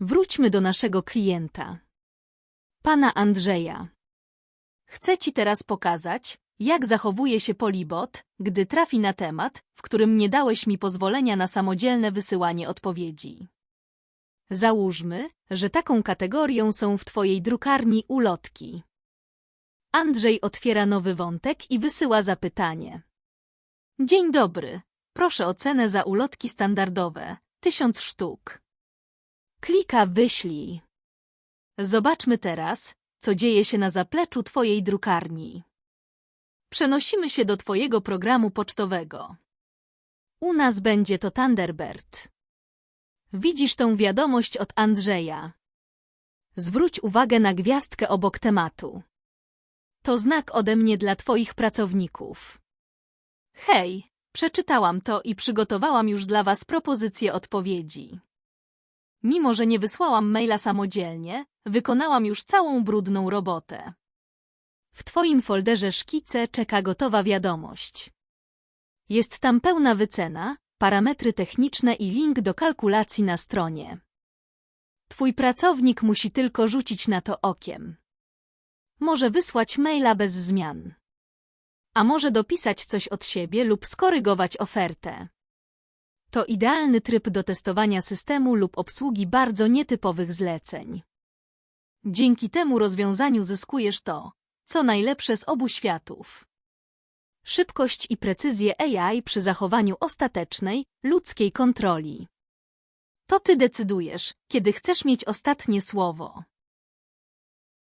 Wróćmy do naszego klienta. Pana Andrzeja. Chcę ci teraz pokazać, jak zachowuje się Polibot, gdy trafi na temat, w którym nie dałeś mi pozwolenia na samodzielne wysyłanie odpowiedzi. Załóżmy, że taką kategorią są w twojej drukarni ulotki. Andrzej otwiera nowy wątek i wysyła zapytanie. Dzień dobry. Proszę o cenę za ulotki standardowe. Tysiąc sztuk. Klika wyślij. Zobaczmy teraz, co dzieje się na zapleczu twojej drukarni. Przenosimy się do twojego programu pocztowego. U nas będzie to Thunderbird. Widzisz tą wiadomość od Andrzeja. Zwróć uwagę na gwiazdkę obok tematu. To znak ode mnie dla twoich pracowników. Hej, przeczytałam to i przygotowałam już dla was propozycję odpowiedzi. Mimo, że nie wysłałam maila samodzielnie, wykonałam już całą brudną robotę. W twoim folderze szkice czeka gotowa wiadomość. Jest tam pełna wycena, parametry techniczne i link do kalkulacji na stronie. Twój pracownik musi tylko rzucić na to okiem. Może wysłać maila bez zmian. A może dopisać coś od siebie lub skorygować ofertę. To idealny tryb do testowania systemu lub obsługi bardzo nietypowych zleceń. Dzięki temu rozwiązaniu zyskujesz to, co najlepsze z obu światów. Szybkość i precyzję AI przy zachowaniu ostatecznej, ludzkiej kontroli. To ty decydujesz, kiedy chcesz mieć ostatnie słowo.